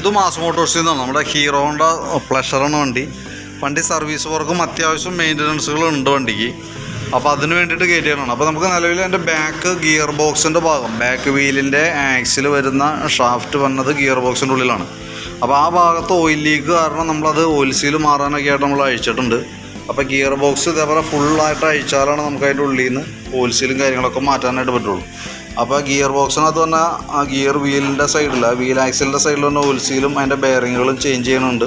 ഇത് മാസ് മോട്ടോഴ്സിൽ നിന്നാണ്. നമ്മുടെ പ്ലഷർ പ്ലഷറാണ് വണ്ടി. വണ്ടി സർവീസ് വർക്കും അത്യാവശ്യം മെയിന്റനൻസുകളും ഉണ്ട് വണ്ടിക്ക്. അപ്പോൾ അതിന് വേണ്ടിയിട്ട് കയറ്റിയാണ് അപ്പോൾ നമുക്ക് നിലവിൽ എന്റെ ബാക്ക് ഗിയർ ബോക്സിന്റെ ഭാഗം ബാക്ക് വീലിന്റെ ആക്സിൽ വരുന്ന ഷാഫ്റ്റ് വന്നത് ഗിയർ ബോക്സിന്റെ ഉള്ളിലാണ്. അപ്പോൾ ആ ഭാഗത്ത് ഓയിൽ ലീക്ക് കാരണം നമ്മളത് ഓയിൽ സീൽ മാറാനൊക്കെ ആയിട്ട് നമ്മൾ അഴിച്ചിട്ടുണ്ട്. അപ്പോൾ ഗിയർ ബോക്സ് ഇതേപോലെ ഫുള്ളായിട്ട് അഴിച്ചാലാണ് നമുക്ക് അതിന്റെ ഉള്ളിൽ നിന്ന് ഓയിൽ സീലും കാര്യങ്ങളൊക്കെ മാറ്റാനായിട്ട് പറ്റുള്ളൂ. അപ്പോൾ ഗിയർ ബോക്സിനകത്ത് തന്നെ ആ ഗിയർ വീലിന്റെ സൈഡിൽ വീൽ ആക്സിലിന്റെ സൈഡിൽ തന്നെ ഓയിൽ സീലും അതിന്റെ ബെയറിങ്ങുകളും ചേഞ്ച് ചെയ്യുന്നുണ്ട്.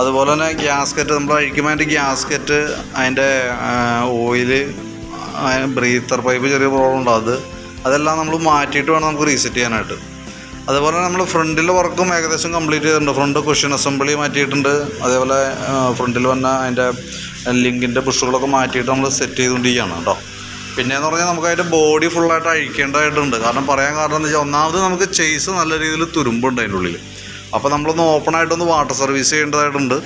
അതുപോലെ തന്നെ ഗ്യാസ്കറ്റ് നമ്മൾ അഴിക്കുമ്പോൾ അതിന്റെ ഗ്യാസ്കറ്റ് അതിന്റെ ഓയിൽ ബ്രീത്തർ പൈപ്പ് ചെറിയ പ്രോബ്ലം ഉണ്ട്? അത് അതെല്ലാം നമ്മൾ മാറ്റിയിട്ട് വേണം നമുക്ക് റീസെറ്റ് ചെയ്യാനായിട്ട്. അതുപോലെ നമ്മൾ ഫ്രണ്ടിലെ വർക്കും ഏകദേശം കംപ്ലീറ്റ് ചെയ്തിട്ടുണ്ട്. ഫ്രണ്ട് ക്വസ്റ്റ്യൻ അസംബ്ലി മാറ്റിയിട്ടുണ്ട്. അതേപോലെ ഫ്രണ്ടിൽ വന്ന അതിന്റെ ലിങ്കിന്റെ പുഷുകളൊക്കെ മാറ്റിയിട്ട് നമ്മൾ സെറ്റ് ചെയ്തുകൊണ്ടിരിക്കുകയാണ് കേട്ടോ. പിന്നെയെന്ന് പറഞ്ഞാൽ നമുക്ക് അതിന്റെ ബോഡി ഫുള്ളായിട്ട് അഴിക്കേണ്ടതായിട്ടുണ്ട്. കാരണം പറയാൻ കാരണം എന്ന് വെച്ചാൽ ഒന്നാമത് നമുക്ക് ചെയ്സ് നല്ല രീതിയിൽ തുരുമ്പുണ്ട് അതിന്റെ ഉള്ളിൽ അപ്പോൾ നമ്മളൊന്ന് ഓപ്പണായിട്ടൊന്ന് വാട്ടർ സർവീസ് ചെയ്യേണ്ടതായിട്ടുണ്ട്.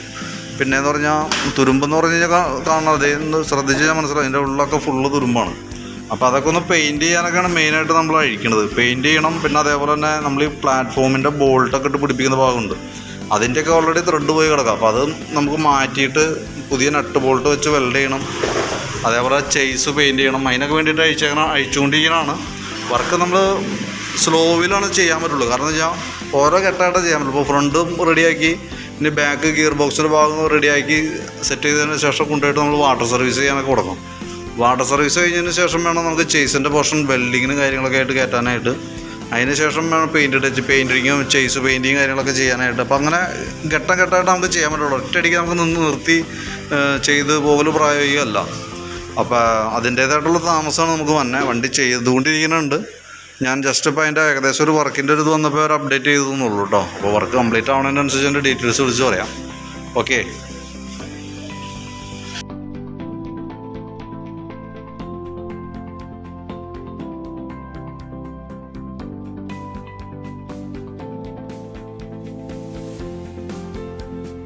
പിന്നെ എന്ന് പറഞ്ഞാൽ തുരുമ്പെന്ന് പറഞ്ഞു കഴിഞ്ഞാൽ കാണണം അതേ ശ്രദ്ധിച്ച് കഴിഞ്ഞാൽ മനസ്സിലാവും. അതിന്റെ ഉള്ളിലൊക്കെ ഫുള്ള് തുരുമ്പാണ്. അപ്പോൾ അതൊക്കെ ഒന്ന് പെയിന്റ് ചെയ്യാനൊക്കെയാണ് മെയിനായിട്ട് നമ്മൾ അഴിക്കണത്. പെയിന്റ് ചെയ്യണം. പിന്നെ അതേപോലെ തന്നെ നമ്മൾ ഈ പ്ലാറ്റ്ഫോമിന്റെ ബോൾട്ടൊക്കെ ഇട്ട് പിടിപ്പിക്കുന്ന ഭാഗമുണ്ട്. അതിന്റെയൊക്കെ ഓൾറെഡി ത്രെഡ് പോയി കിടക്കാം. അപ്പോൾ അത് നമുക്ക് മാറ്റിയിട്ട് പുതിയ നട്ട് ബോൾട്ട് വെച്ച് വെൽഡ് ചെയ്യണം. അതേപോലെ ചെയ്സ് പെയിന്റ് ചെയ്യണം. അതിനൊക്കെ വേണ്ടിയിട്ട് അയച്ചേക്കണം അയച്ചുകൊണ്ടിരിക്കണമാണ് വർക്ക് നമ്മൾ സ്ലോവിലാണ് ചെയ്യാൻ പറ്റുള്ളൂ. കാരണം എന്ന് വെച്ചാൽ ഓരോ ഘട്ടമായിട്ട് ചെയ്യാൻ പറ്റുള്ളൂ. ഇപ്പോൾ ഫ്രണ്ടും റെഡിയാക്കി പിന്നെ ബാക്ക് ഗിയർ ബോക്സിന്റെ ഭാഗം റെഡിയാക്കി സെറ്റ് ചെയ്തതിന് ശേഷം കൊണ്ടുപോയിട്ട് നമ്മൾ വാട്ടർ സർവീസ് ചെയ്യാനൊക്കെ കൊടുക്കും. വാട്ടർ സർവീസ് കഴിഞ്ഞതിന് ശേഷം വേണം നമുക്ക് ചെയ്സിന്റെ പോർഷൻ വെൽഡിങ്ങിനും കാര്യങ്ങളൊക്കെ ആയിട്ട് കയറ്റാനായിട്ട്. അതിന് ശേഷം വേണം പെയിന്റ് ടച്ച് പെയിന്റിങ്ങും ചെയ്സ് പെയിന്റിങ് കാര്യങ്ങളൊക്കെ ചെയ്യാനായിട്ട്. അപ്പോൾ അങ്ങനെ ഘട്ടം ഘട്ടമായിട്ട് നമുക്ക് ചെയ്യാൻ പറ്റുള്ളൂ. ഒറ്റയടിക്ക് നമുക്ക് നിന്ന് നിർത്തി ചെയ്ത് പോകൽ പ്രായോഗികമല്ല. അപ്പോൾ അതിന്റേതായിട്ടുള്ള താമസമാണ് നമുക്ക് വന്നെ. വണ്ടി ചെയ്തുകൊണ്ടിരിക്കുന്നുണ്ട്. ഞാൻ ജസ്റ്റ് ഇപ്പോൾ അതിന്റെ ഏകദേശം ഒരു വർക്കിന്റെ ഒരു ഇത് വന്നപ്പോൾ ഒരു അപ്ഡേറ്റ് ചെയ്തെന്നുള്ളൂ കേട്ടോ അപ്പോൾ വർക്ക് കംപ്ലീറ്റ് ആവുന്നതിനനുസരിച്ച് എന്റെ ഡീറ്റെയിൽസ് വിളിച്ച് പറയാം. ഓക്കെ